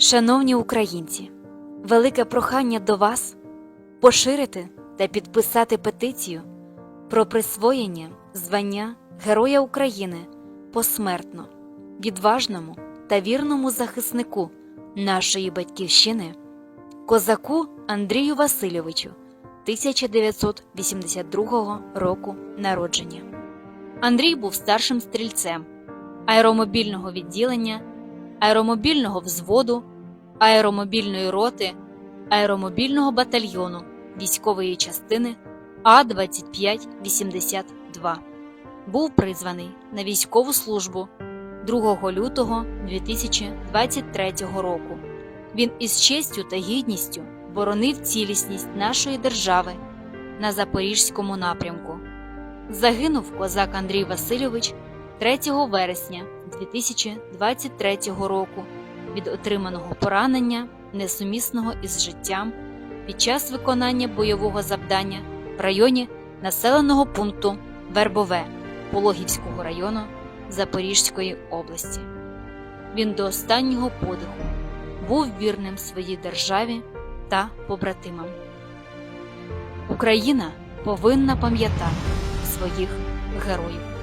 Шановні українці, велике прохання до вас поширити та підписати петицію про присвоєння звання Героя України посмертно, відважному та вірному захиснику нашої батьківщини, козаку Андрію Васильовичу 1982 року народження. Андрій був старшим стрільцем аеромобільного відділення, аеромобільного взводу, аеромобільної роти, аеромобільного батальйону військової частини А-2582. Був призваний на військову службу 2 лютого 2023 року. Він із честю та гідністю боронив цілісність нашої держави на Запорізькому напрямку. Загинув козак Андрій Васильович 3 вересня 2023 року від отриманого поранення, несумісного із життям під час виконання бойового завдання в районі населеного пункту Вербове Пологівського району Запорізької області. Він до останнього подиху був вірним своїй державі та побратимам. Україна повинна пам'ятати своїх героїв.